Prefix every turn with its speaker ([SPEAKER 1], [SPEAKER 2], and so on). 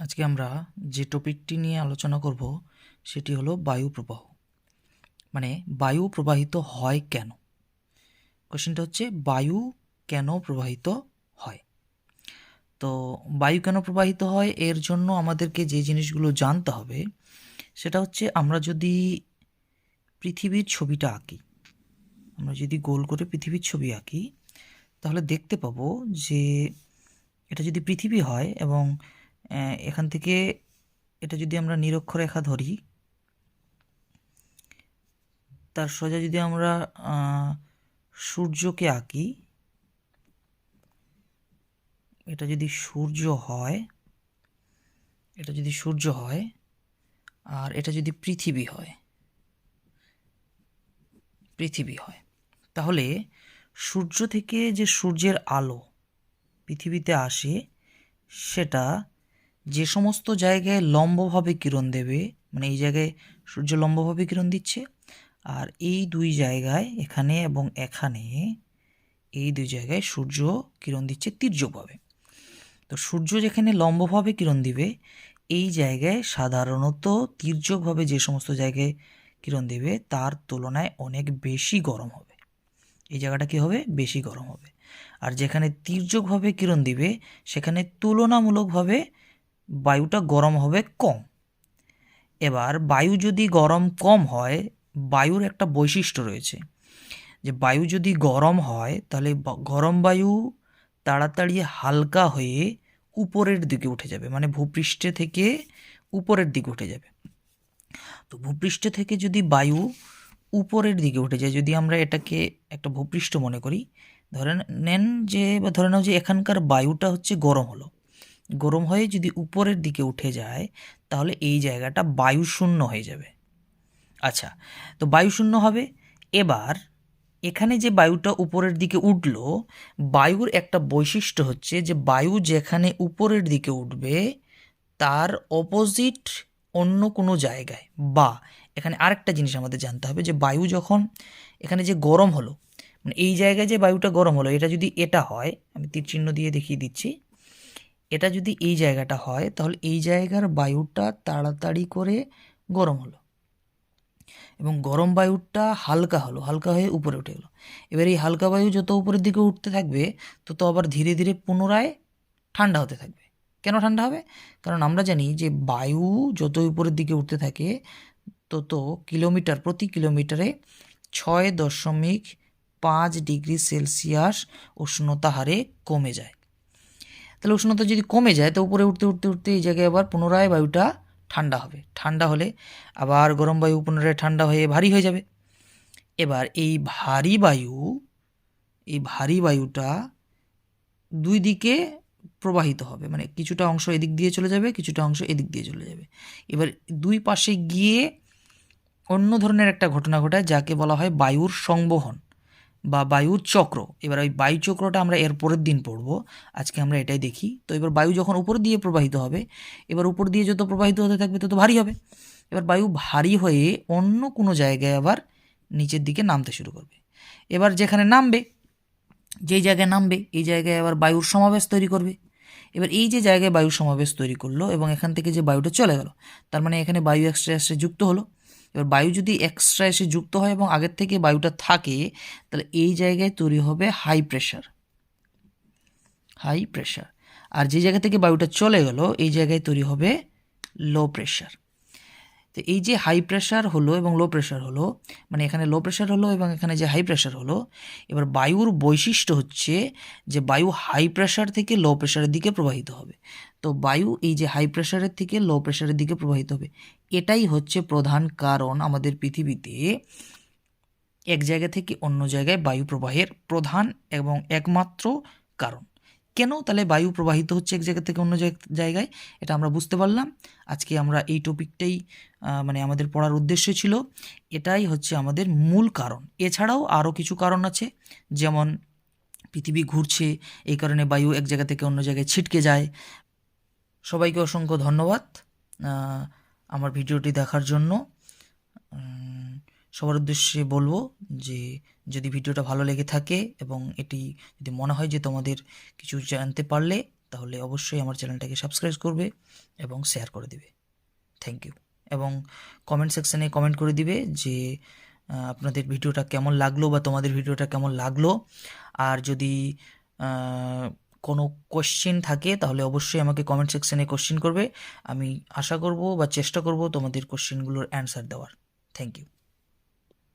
[SPEAKER 1] আজকে আমরা যে টপিকটি নিয়ে আলোচনা করব, সেটি হলো বায়ু প্রবাহ। মানে বায়ু প্রবাহিত হয় কেন? কোশ্চেনটা হচ্ছে, বায়ু কেন প্রবাহিত হয়? তো বায়ু কেন প্রবাহিত হয়? এর জন্য আমাদেরকে যে জিনিসগুলো জানতে হবে, সেটা হচ্ছে আমরা যদি পৃথিবীর ছবিটা আঁকি, আমরা যদি গোল করে পৃথিবীর ছবি আঁকি, তাহলে দেখতে পাবো যে এটা যদি পৃথিবী হয় এবং এখান থেকে এটা যদি আমরা নিরক্ষরেখা ধরি, তার সোজা যদি আমরা সূর্যকে আঁকি, এটা যদি সূর্য হয়, এটা যদি সূর্য হয়, আর এটা যদি পৃথিবী হয় পৃথিবী হয়, তাহলে সূর্য থেকে যে সূর্যের আলো পৃথিবীতে আসে, সেটা যে সমস্ত জায়গায় লম্বভাবে কিরণ দেবে মানে এই জায়গায় সূর্য লম্বভাবে কিরণ দিচ্ছে, আর এই দুই জায়গায় এখানে এবং এখানে এই দুই জায়গায় সূর্য কিরণ দিচ্ছে তির্যকভাবে তো সূর্য যেখানে লম্বভাবে কিরণ দিবে, এই জায়গায় সাধারণত তির্যকভাবে যে সমস্ত জায়গায় কিরণ দেবে, তার তুলনায় অনেক বেশি গরম হবে। এই জায়গাটা কি হবে? বেশি গরম হবে। আর যেখানে তির্যকভাবে কিরণ দিবে, সেখানে তুলনামূলকভাবে বায়ুটা গরম হবে কম। এবার বায়ু যদি গরম কম হয়, বায়ুর একটা বৈশিষ্ট্য রয়েছে। যে বায়ু যদি গরম হয়, তাহলে গরম বায়ু তাড়াতাড়ি হালকা হয়ে উপরের দিকে উঠে যাবে মানে ভূপৃষ্ঠে থেকে উপরের দিকে উঠে যাবে। তো ভূপৃষ্ঠ থেকে যদি বায়ু উপরের দিকে উঠে যায়, যদি আমরা এটাকে একটা ভূপৃষ্ঠ মনে করি, ধরে নেন যে, বা ধরে নাও যে এখানকার বায়ুটা হচ্ছে গরম হলো। গরম হয়ে যদি উপরের দিকে উঠে যায়, তাহলে এই জায়গাটা বায়ুশূন্য হয়ে যাবে। আচ্ছা তো বায়ুশূন্য হবে। এবার এখানে যে বায়ুটা উপরের দিকে উঠল, বায়ুর একটা বৈশিষ্ট্য হচ্ছে যে বায়ু যেখানে উপরের দিকে উঠবে, তার অপোজিট অন্য কোনো জায়গায় বা এখানে আরেকটা জিনিস আমাদের জানতে হবে যে বায়ু যখন এখানে যে গরম হলো মানে এই জায়গায় যে বায়ুটা গরম হলো, এটা যদি এটা হয়, আমি তীর চিহ্ন দিয়ে দেখিয়ে দিচ্ছি। এটা যদি এই জায়গাটা হয়, তাহলে এই জায়গার বায়ুটা তাড়াতাড়ি করে গরম হলো। এবং গরম বায়ুটা হালকা হলো, হালকা হয়ে উপরে উঠে গেলো। এবার এই হালকা বায়ু যত উপরের দিকে উঠতে থাকবে, তত আবার ধীরে ধীরে পুনরায় ঠান্ডা হতে থাকবে। কেন ঠান্ডা হবে? কারণ আমরা জানি যে বায়ু যত উপরের দিকে উঠতে থাকে, তত কিলোমিটার, প্রতি কিলোমিটারে ছয় দশমিক পাঁচ ডিগ্রি সেলসিয়াস উষ্ণতা হারে কমে যায়। তাহলে উষ্ণতা যদি কমে যায়, তো উপরে উঠতে উঠতে উঠতে এই জায়গায় আবার পুনরায় বায়ুটা ঠান্ডা হবে। ঠান্ডা হলে আবার গরম বায়ু পুনরায় ঠান্ডা হয়ে ভারী হয়ে যাবে। এবার এই ভারী বায়ু, এই ভারী বায়ুটা দুই দিকে প্রবাহিত হবে। মানে কিছুটা অংশ এদিক দিয়ে চলে যাবে, কিছুটা অংশ এদিক দিয়ে চলে যাবে। এবার দুই পাশে গিয়ে অন্য ধরনের একটা ঘটনা ঘটায়, যাকে বলা হয় বায়ুর সংবহন। বা বায়ুর চক্র, এবার ওই বায়ু চক্রটা আমরা এর পরের দিন পড়ব, আজকে আমরা এটাই দেখি। তো এবার বায়ু যখন উপর দিয়ে প্রবাহিত হবে, এবার উপর দিয়ে যত প্রবাহিত হতে থাকবে তত ভারী হবে। এবার বায়ু ভারী হয়ে অন্য কোনো জায়গায় আবার নিচের দিকে নামতে শুরু করবে। এবার যেখানে নামবে, যেই জায়গায় নামবে, এই জায়গায় আবার বায়ুর সমাবেশ তৈরি করবে। এবার এই যে জায়গায় বায়ু সমাবেশ তৈরি করল এবং এখান থেকে যে বায়ুটা চলে গেল, তার মানে এখানে বায়ু এক্সট্রা এসে যুক্ত হলো। এবার বায়ু যদি এক্সট্রা এসে যুক্ত হয় এবং আগের থেকে বায়ুটা থাকে, তাহলে এই জায়গায় তৈরি হবে হাই প্রেশার হাই প্রেশার আর যে জায়গা থেকে বায়ুটা চলে গেল, এই জায়গায় তৈরি হবে লো প্রেশার তো এই যে হাই প্রেশার হলো এবং লো প্রেশার হলো মানে এখানে লো প্রেশার হলো এবং এখানে যে হাই প্রেশার হলো, এবার বায়ুর বৈশিষ্ট্য হচ্ছে যে বায়ু হাই প্রেশার থেকে লো প্রেশারের দিকে প্রবাহিত হবে। তো বায়ু এই যে হাই প্রেশারের থেকে লো প্রেশারের দিকে প্রবাহিত হবে এটাই হচ্ছে প্রধান কারণ আমাদের পৃথিবীতে। এক জায়গা থেকে অন্য জায়গায় বায়ু প্রবাহের প্রধান এবং একমাত্র কারণ। কেন তাহলে বায়ু প্রবাহিত হচ্ছে এক জায়গা থেকে অন্য জায়গ- জায়গায়? এটা আমরা বুঝতে পারলাম। আজকে আমরা এই টপিকটাই মানে আমাদের পড়ার উদ্দেশ্য ছিল। এটাই হচ্ছে আমাদের মূল কারণ। এছাড়াও আরও কিছু কারণ আছে। যেমন পৃথিবী ঘুরছে, এই কারণে বায়ু এক জায়গা থেকে অন্য জায়গায় ছিটকে যায়। সবাইকে অসংখ্য ধন্যবাদ। আমার ভিডিওটি দেখার জন্য সবার উদ্দেশ্যে বলব যে, যদি ভিডিওটা ভালো লেগে থাকে এবং এটি যদি মনে হয় যে তোমাদের কিছু জানতে পারলে, তাহলে অবশ্যই আমার চ্যানেলটাকে সাবস্ক্রাইব করবে এবং শেয়ার করে দিবে। থ্যাংক ইউ এবং কমেন্ট সেকশানে কমেন্ট করে দিবে যে আপনাদের ভিডিওটা কেমন লাগল বা তোমাদের ভিডিওটা কেমন লাগল। আর যদি কোনো কোশ্চেন থাকে, তাহলে অবশ্যই আমাকে কমেন্ট সেকশানে কোশ্চেন করবে। আমি আশা করব বা চেষ্টা করব তোমাদের কোশ্চেনগুলোর অ্যান্সার দেওয়ার। Thank you